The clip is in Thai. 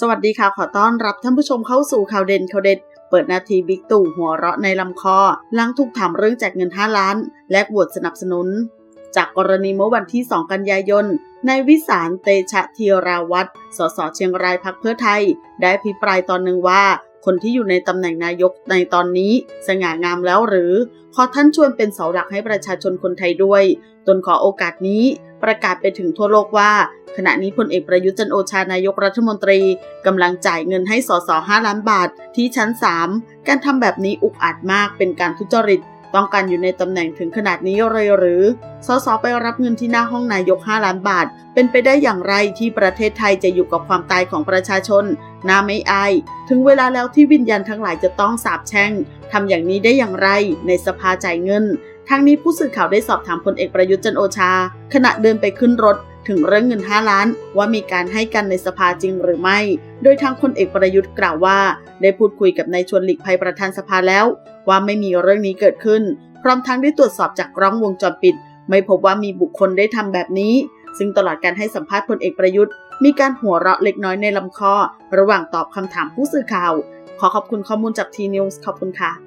สวัสดีค่ะขอต้อนรับท่านผู้ชมเข้าสู่ข่าวเด่นข่าวเด็ด เปิดนาทีบิ๊กตู่หัวเราะในลำคอหลังถูกถามเรื่องแจกเงิน 5 ล้าน และบวชสนับสนุน จากกรณีเมื่อวันที่ 2 กันยายนนายวิสารเตชะเทีราวัตรสสเชียงรายพักเพื่อไทย ได้พิปรายตอนหนึ่งว่า คนที่อยู่ในตำแหน่งนายกในตอนนี้สง่างามแล้วหรือ ขอท่านชวนเป็นเสาหลักให้ประชาชนคนไทยด้วย ตนขอโอกาสนี้ประกาศไปถึงทั่วโลกว่า ขณะนี้พลเอกประยุทธ์จันโอชานายกรัฐมนตรีกำลังจ่ายเงินให้สสห้าล้านบาทที่ชั้น 3 การทำแบบนี้อุกอาจมากเป็นการทุจริต ต้องการอยู่ในตำแหน่งถึงขนาดนี้เลยหรือสสไปรับเงินที่หน้าห้องนายก 5 ล้านบาท เป็นไปได้อย่างไรที่ประเทศไทยจะอยู่กับความตายของประชาชนน่าไม่อาย ถึงเวลาแล้วที่วิญญาณทั้งหลายจะต้องสาบแช่งทำอย่างนี้ได้อย่างไรในสภาจ่ายเงินทางนี้ผู้สื่อข่าวได้สอบถามพลเอกประยุทธ์จันโอชา ขณะเดินไปขึ้นรถ ถึงเรื่องเงิน 5 ล้าน ว่ามีการให้กันในสภาจริงหรือไม่ โดยทางพลเอกประยุทธ์กล่าวว่า ได้พูดคุยกับนายชวนหลีกภัยประธานสภาแล้ว ว่าไม่มีเรื่องนี้เกิดขึ้น พร้อมทั้งได้ตรวจสอบจากกล้องวงจรปิด ไม่พบว่ามีบุคคลได้ทำแบบนี้ ซึ่งตลอดการให้สัมภาษณ์พลเอกประยุทธ์ มีการหัวเราะเล็กน้อยในลำคอ ระหว่างตอบคำถามผู้สื่อข่าว ขอขอบคุณข้อมูลจากทีนิวส์ขอบคุณค่ะ